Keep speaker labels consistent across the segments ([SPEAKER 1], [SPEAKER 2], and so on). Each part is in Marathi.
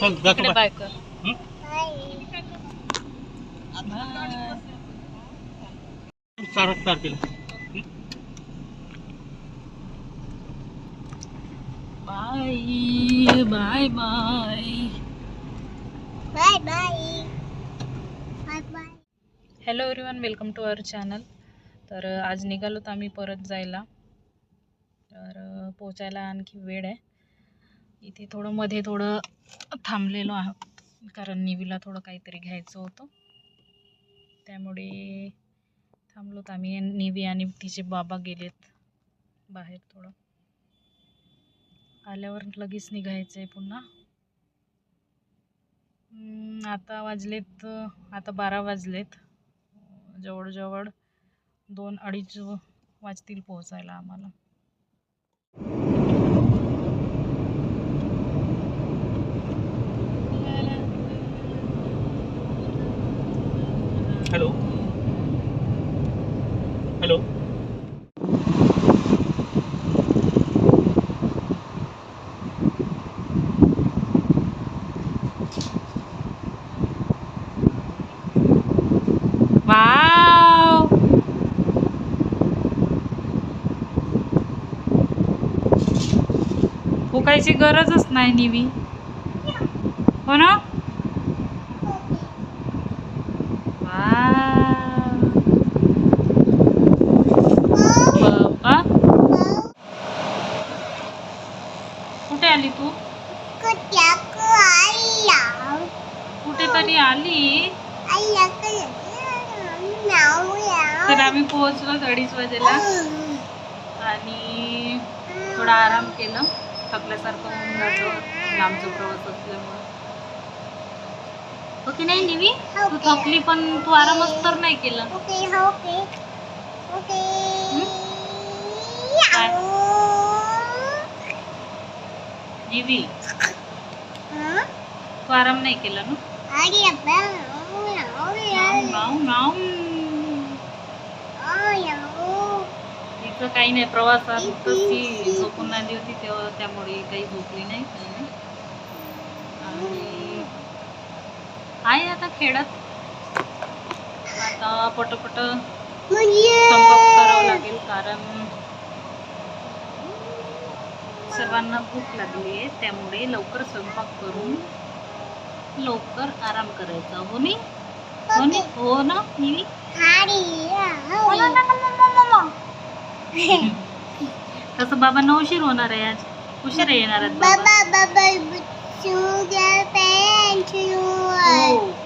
[SPEAKER 1] चल
[SPEAKER 2] इकडे
[SPEAKER 1] दाखव
[SPEAKER 2] बाय कर.
[SPEAKER 1] चार तारखेला
[SPEAKER 2] bye bye bye.
[SPEAKER 3] Bye bye. Bye bye.
[SPEAKER 2] Hello everyone welcome to our channel तर आज निघालोत आम्ही परत जायला. तर पोचायला आणखी वेळ आहे. इथे थोडं मध्ये थोडं थांबलेलो आहोत. कारण निवीला थोडं काहीतरी घ्यायचं होतं. त्यामुळे थांबलोत आम्ही. निवी आणि तिचे बाबा गेलेत बाहेर थोडं. आल्यावर लगेच निघायचं आहे पुन्हा आता वाजलेत आता बारा वाजलेत. जवळजवळ दोन अडीच वाजतील पोहोचायला आम्हाला.
[SPEAKER 1] हॅलो. हॅलो.
[SPEAKER 2] वाव. फुकायची गरजच नाही निवी. हो ना वाव. बाबा कुठे आली तू तरी आली तर आम्ही पोहोचलो अडीच वाजेला. आणि थोडा आराम केलं. थकल्यासारखं होऊन जातं. लांबचा प्रवास असल्यामुळं. हो की नाही निवी? तू थकली पण तू आरामच तर नाही केलं. निवी. तू आराम नाही केला ना? तिचं काही नाही प्रवासात ती झोपून आली होती तेव्हा त्यामुळे काही झोपली नाही काही नाही. आणि आहे आता खेळत आता पटपट स्वयंपाक करावं लागेल कारण सर्वांना भूक लागली आहे त्यामुळे लवकर स्वयंपाक करून लवकर आराम करायचा. हो नी? हो नी? हो ना निवी हो. तसं बाबांना उशीर होणार आहे आज. उशीर येणार हो.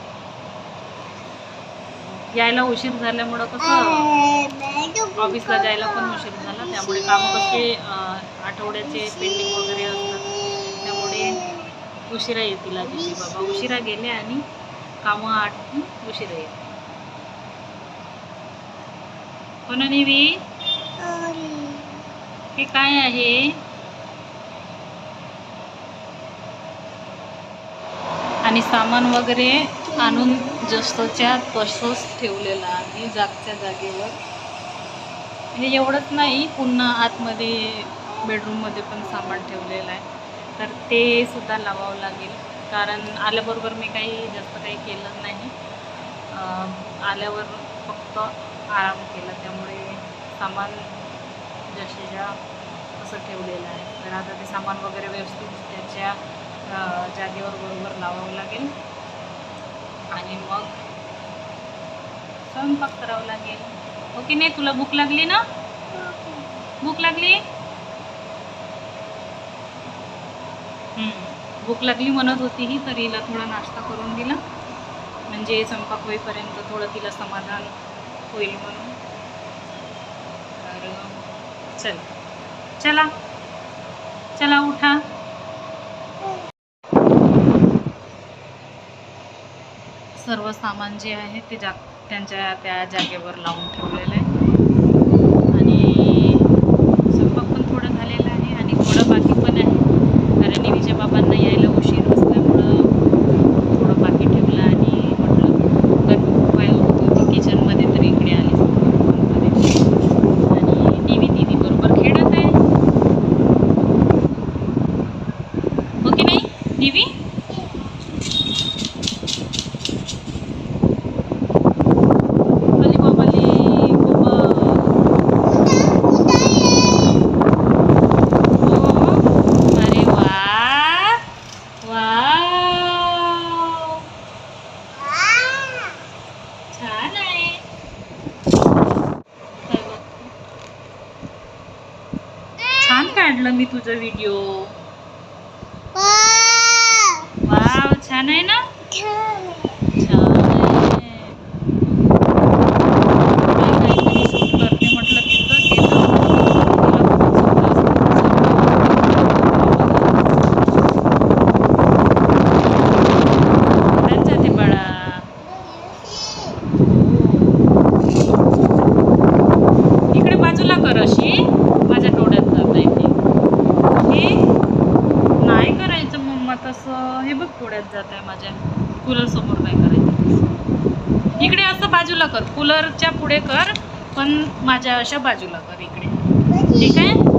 [SPEAKER 2] यायला उशीर झाल्यामुळं कसं ऑफिसला जायला पण उशीर झाला. त्यामुळे काम कसे आठवड्याचे पेंडिंग वगैरे उशिरा येतील आजीचे बाबा. उशिरा गेले आणि कामं आटून उशिरा येते कोणा हो ना हे काय आहे? आणि सामान वगैरे आणून जसंच्या तसंच ठेवलेलं आहे जागच्या जागेवर. म्हणजे एवढंच नाही पुन्हा आतमध्ये बेडरूममध्ये पण सामान ठेवलेलं आहे. तर ते सुद्धा लावावं लागेल. कारण आल्याबरोबर मी काही जास्त काही केलं नाही. आल्यावर फक्त आराम केला. त्यामुळे सामान जसेच्या असं ठेवलेलं आहे. तर आता ते सामान वगैरे व्यवस्थित त्याच्या जागेवर बरोबर लावावं लागेल. आणि मग स्वयंपाक करावं लागेल. हो की नाही तुला भूक लागली ना? भूक लागली? भूक लागली म्हणत होती ही तर हिला थोडा नाश्ता करून दिला. म्हणजे स्वयंपाक होईपर्यंत थोडं तिला समाधान होईल म्हणून. तर चल. चला. चला उठा. सर्व सामान जे आहे ते जा त्यांच्या त्या जागेवर लावून ठेवलेलं आहे. hindi siya papantayan काढलं मी तुझं व्हिडिओ
[SPEAKER 3] वा,
[SPEAKER 2] वाव छान आहे ना
[SPEAKER 3] छान आहे.
[SPEAKER 2] छान आहे. मी काहीतरी शूट करते म्हटलं तिथं केलं तिला खूपच त्यांच्या ते बाळा इकडे बाजूला कर अशी माझ्या डोळ्यात जात आहे ते हे नाही करायचं मम्मा तसं हे बघ डोळ्यात जात आहे माझ्या कूलर समोर नाही करायचं फक्त बाजूला कर. कूलरच्या पुढे कर पण माझ्या अशा बाजूला कर इकडे. ठीक आहे?